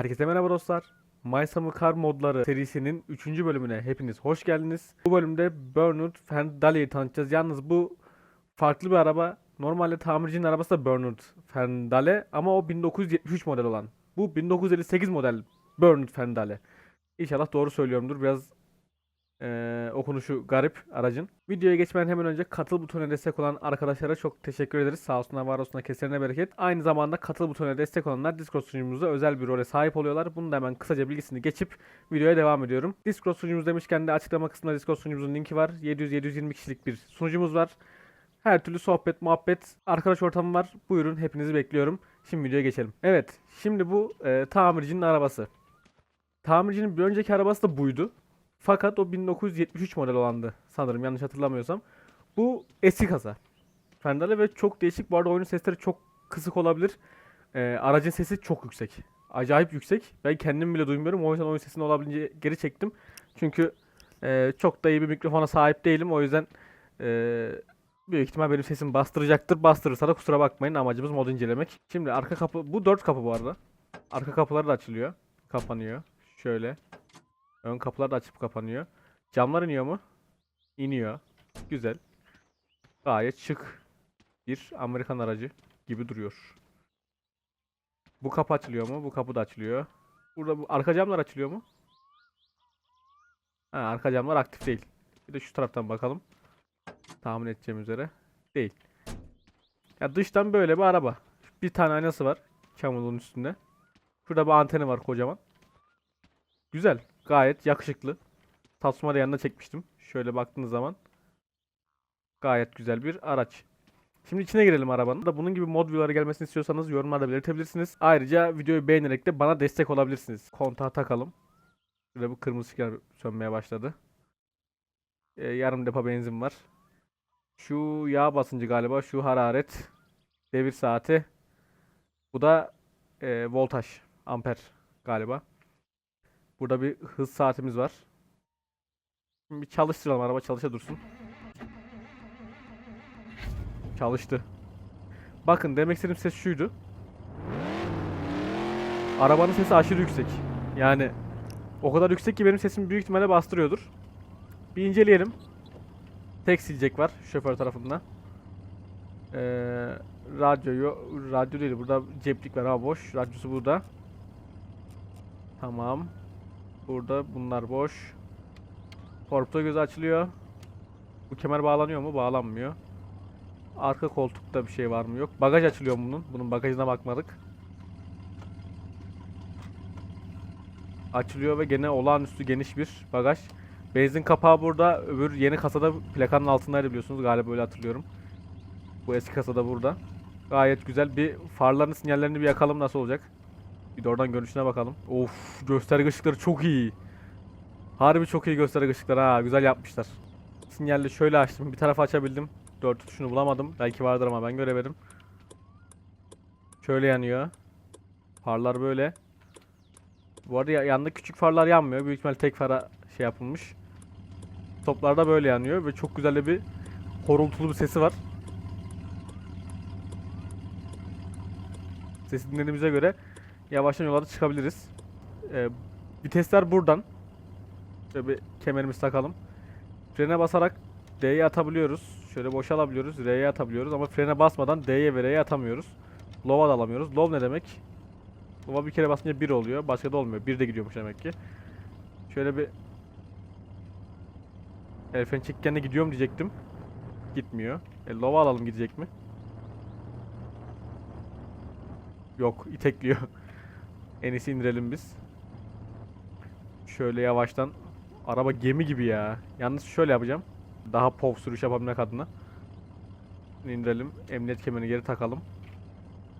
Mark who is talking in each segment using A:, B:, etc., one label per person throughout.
A: Herkese merhaba dostlar. My Summer Car modları serisinin 3. bölümüne hepiniz hoş geldiniz. Bu bölümde Bernard Fendale'yi tanıtacağız. Yalnız bu farklı bir araba. Normalde tamircinin arabası da Bernard Fendale ama o 1973 model olan. Bu 1958 model Bernard Fendale. İnşallah doğru söylüyorumdur. Biraz eee okunuşu garip aracın. Videoya geçmeden hemen önce katıl butonuna destek olan arkadaşlara çok teşekkür ederiz. Sağ olsunlar var olsunlar keserine bereket. Aynı zamanda katıl butonuna destek olanlar Discord sunucumuzda özel bir role sahip oluyorlar. Bunu da hemen kısaca bilgisini geçip videoya devam ediyorum. Discord sunucumuz demişken de açıklama kısmında Discord sunucumuzun linki var. 700-720 kişilik bir sunucumuz var. Her türlü sohbet, muhabbet, arkadaş ortamı var. Buyurun hepinizi bekliyorum. Şimdi videoya geçelim. Evet, şimdi bu e, tamircinin arabası. Tamircinin bir önceki arabası da buydu. Fakat o 1973 model olandı sanırım yanlış hatırlamıyorsam. Bu eski kasa. Fendale ve çok değişik. Bu arada oyunun sesleri çok kısık olabilir. Ee, aracın sesi çok yüksek. Acayip yüksek. Ben kendim bile duymuyorum. O yüzden oyun sesini olabildiğince geri çektim. Çünkü e, çok da iyi bir mikrofona sahip değilim. O yüzden e, büyük ihtimal benim sesim bastıracaktır. Bastırırsa da kusura bakmayın. Amacımız mod incelemek. Şimdi arka kapı. Bu dört kapı bu arada. Arka kapıları da açılıyor. Kapanıyor. Şöyle. Ön kapılar da açıp kapanıyor. Camlar iniyor mu? İniyor. Güzel. Gayet şık bir Amerikan aracı gibi duruyor. Bu kapı açılıyor mu? Bu kapı da açılıyor. Burada bu arka camlar açılıyor mu? Ha, arka camlar aktif değil. Bir de şu taraftan bakalım. Tahmin edeceğim üzere. Değil. Ya dıştan böyle bir araba. Bir tane aynası var. Çamurluğun üstünde. Şurada bir anteni var kocaman. Güzel. Gayet yakışıklı. Tatsumar'ı yanına çekmiştim. Şöyle baktığınız zaman. Gayet güzel bir araç. Şimdi içine girelim arabanın. Da bunun gibi mod videoları gelmesini istiyorsanız yorumlarda belirtebilirsiniz. Ayrıca videoyu beğenerek de bana destek olabilirsiniz. Kontağı takalım. Şurada bu kırmızı ışıklar sönmeye başladı. Ee, yarım depo benzin var. Şu yağ basıncı galiba. Şu hararet. Devir saati. Bu da e, voltaj. Amper galiba. Burada bir hız saatimiz var. Şimdi bir çalıştıralım araba çalışa dursun. Çalıştı. Bakın demek istediğim ses şuydu. Arabanın sesi aşırı yüksek. Yani o kadar yüksek ki benim sesim büyük ihtimalle bastırıyordur. Bir inceleyelim. Tek silecek var şoför tarafında. Ee, radyo yo- radyo değil burada ceplik var ama boş. Radyosu burada. Tamam. Burada bunlar boş. Torpido gözü açılıyor. Bu kemer bağlanıyor mu? Bağlanmıyor. Arka koltukta bir şey var mı? Yok. Bagaj açılıyor bunun. Bunun bagajına bakmadık. Açılıyor ve gene olağanüstü geniş bir bagaj. Benzin kapağı burada. Öbür yeni kasada plakanın altındaydı biliyorsunuz. Galiba öyle hatırlıyorum. Bu eski kasada burada. Gayet güzel. Bir farların sinyallerini bir yakalım nasıl olacak. Bir de oradan görünüşüne bakalım. Of gösterge ışıkları çok iyi. Harbi çok iyi gösterge ışıkları ha. Güzel yapmışlar. Sinyalli şöyle açtım. Bir tarafa açabildim. Dört tuşunu bulamadım. Belki vardır ama ben göremedim. Şöyle yanıyor. Farlar böyle. Bu arada ya- yanında küçük farlar yanmıyor. Büyük ihtimal tek fara şey yapılmış. Toplarda böyle yanıyor ve çok güzel bir horultulu bir sesi var. Sesi dinlediğimize göre yavaştan yola da çıkabiliriz. Ee, vitesler buradan. Şöyle bir kemerimizi takalım. Frene basarak D'ye atabiliyoruz. Şöyle boşalabiliyoruz. R'ye atabiliyoruz ama frene basmadan D'ye ve R'ye atamıyoruz. Low'a da alamıyoruz. Low ne demek? Low'a bir kere basınca 1 oluyor. Başka da olmuyor. 1 de gidiyormuş demek ki. Şöyle bir El freni çekken de gidiyorum diyecektim. Gitmiyor. E, low'a alalım gidecek mi? Yok itekliyor. en iyisi indirelim biz. Şöyle yavaştan. Araba gemi gibi ya. Yalnız şöyle yapacağım. Daha pov sürüş yapabilmek adına. İndirelim. Emniyet kemerini geri takalım.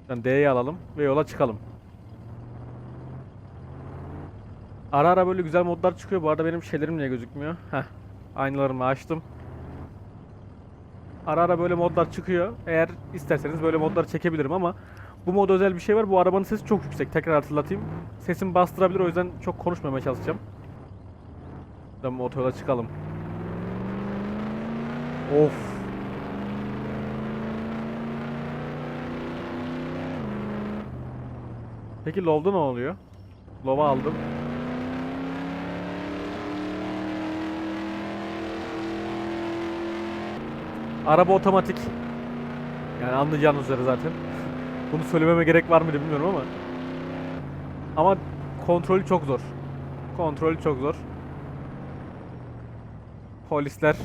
A: Şuradan D'ye alalım ve yola çıkalım. Ara ara böyle güzel modlar çıkıyor. Bu arada benim şeylerim niye gözükmüyor? Heh. Aynalarımı açtım. Ara ara böyle modlar çıkıyor. Eğer isterseniz böyle modları çekebilirim ama bu mod özel bir şey var. Bu arabanın sesi çok yüksek. Tekrar hatırlatayım. Sesim bastırabilir o yüzden çok konuşmamaya çalışacağım. Buradan otoyola çıkalım. Of. Peki low'da ne oluyor? Lova aldım. Araba otomatik. Yani anlayacağınız üzere zaten. Bunu söylememe gerek var mıydı bilmiyorum ama. Ama kontrolü çok zor. Kontrolü çok zor. Polisler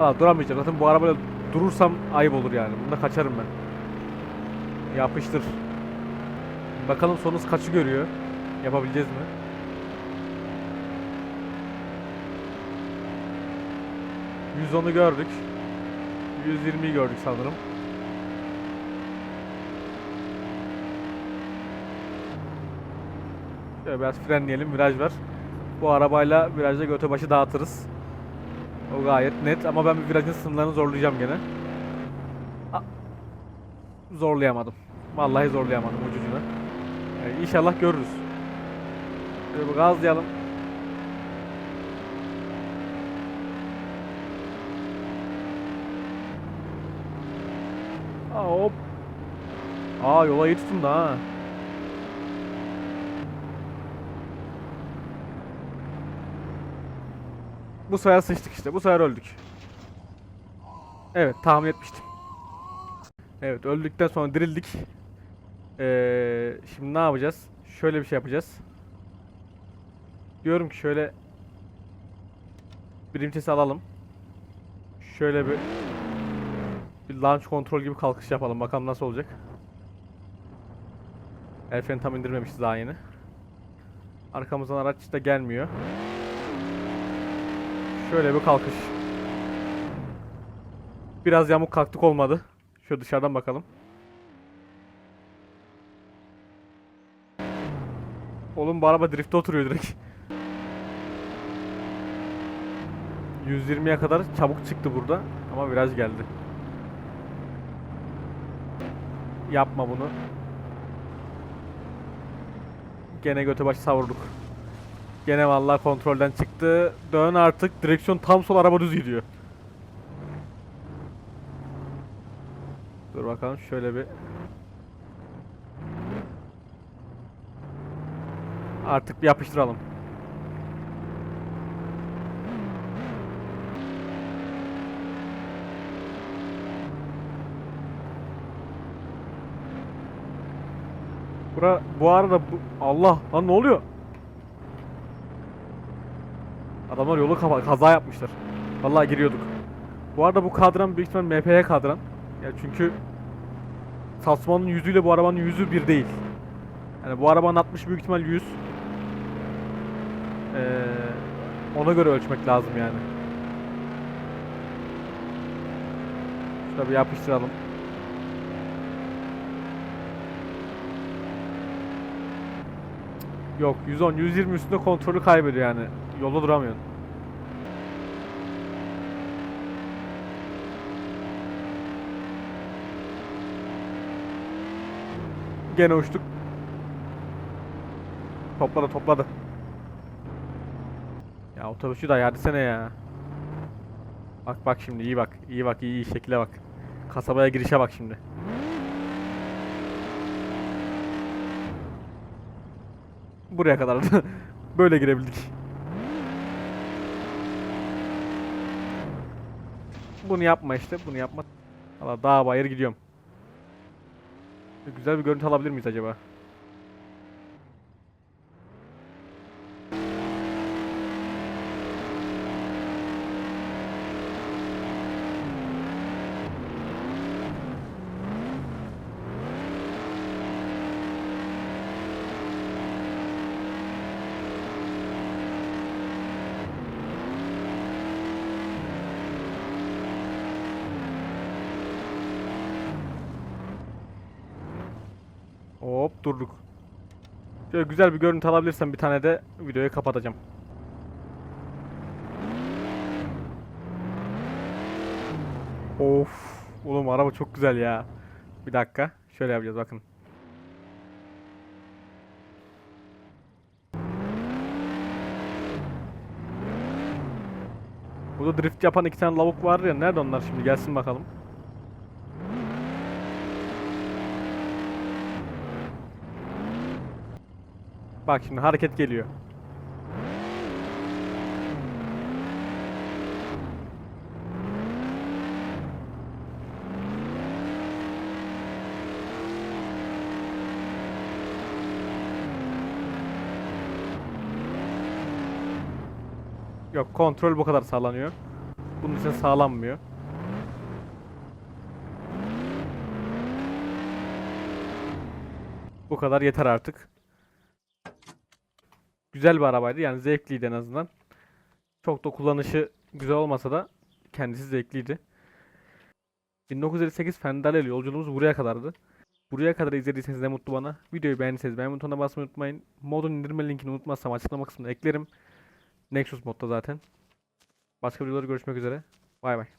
A: Aa duramayacağım. Zaten bu arabayla durursam ayıp olur yani. Bunda kaçarım ben. Yapıştır. Bakalım sonumuz kaçı görüyor. Yapabileceğiz mi? %10'u gördük. 120'yi gördük sanırım. Şöyle biraz frenleyelim. Viraj var. Bu arabayla virajda götü başı dağıtırız. O gayet net ama ben bir virajın sınırlarını zorlayacağım gene. A- Zorlayamadım. Vallahi zorlayamadım ucucuna. Yani inşallah görürüz. Şöyle bir gazlayalım. Aa, hop. Aa yola iyi tutun da ha. Bu sefer sıçtık işte. Bu sefer öldük. Evet tahmin etmiştim. Evet öldükten sonra dirildik. Ee, şimdi ne yapacağız? Şöyle bir şey yapacağız. Diyorum ki şöyle bir ünitesi alalım. Şöyle bir bir launch kontrol gibi kalkış yapalım. Bakalım nasıl olacak. El freni tam indirmemişiz daha yeni. Arkamızdan araç da gelmiyor. Şöyle bir kalkış. Biraz yamuk kalktık olmadı. Şöyle dışarıdan bakalım. Oğlum bu araba drifte oturuyor direkt. 120'ye kadar çabuk çıktı burada ama viraj geldi. Yapma bunu. Gene göte başı savurduk. Gene vallahi kontrolden çıktı. Dön artık. Direksiyon tam sol araba düz gidiyor. Dur bakalım şöyle bir. Artık bir yapıştıralım. Bura, bu arada bu, Allah lan ne oluyor? Adamlar yolu kapa kaza yapmışlar. Vallahi giriyorduk. Bu arada bu kadran büyük ihtimal MP'ye kadran. Ya çünkü Tasman'ın yüzüyle bu arabanın yüzü bir değil. Yani bu arabanın 60 büyük ihtimal 100. Ee, ona göre ölçmek lazım yani. Şöyle bir yapıştıralım. Yok 110 120 üstünde kontrolü kaybediyor yani. Yolda duramıyorsun. Gene uçtuk. Topladı topladı. Ya otobüsü de ayarlasana ya. Bak bak şimdi iyi bak. iyi bak iyi, iyi şekile bak. Kasabaya girişe bak şimdi. Buraya kadar. Böyle girebildik. Bunu yapma işte. Bunu yapma. Valla dağ bayır gidiyorum. Güzel bir görüntü alabilir miyiz acaba? Hop durduk. Şöyle güzel bir görüntü alabilirsem bir tane de videoyu kapatacağım. Of. Oğlum araba çok güzel ya. Bir dakika. Şöyle yapacağız bakın. Burada drift yapan iki tane lavuk var ya. Nerede onlar şimdi? Gelsin bakalım. Bak şimdi hareket geliyor. Yok kontrol bu kadar sağlanıyor. Bunun için sağlanmıyor. Bu kadar yeter artık. Güzel bir arabaydı yani zevkliydi en azından. Çok da kullanışı güzel olmasa da kendisi zevkliydi. 1958 Fendalel yolculuğumuz buraya kadardı. Buraya kadar izlediyseniz ne mutlu bana. Videoyu beğendiyseniz beğen butonuna basmayı unutmayın. Modun indirme linkini unutmazsam açıklama kısmına eklerim. Nexus modda zaten. Başka videolarda görüşmek üzere. Bay bay.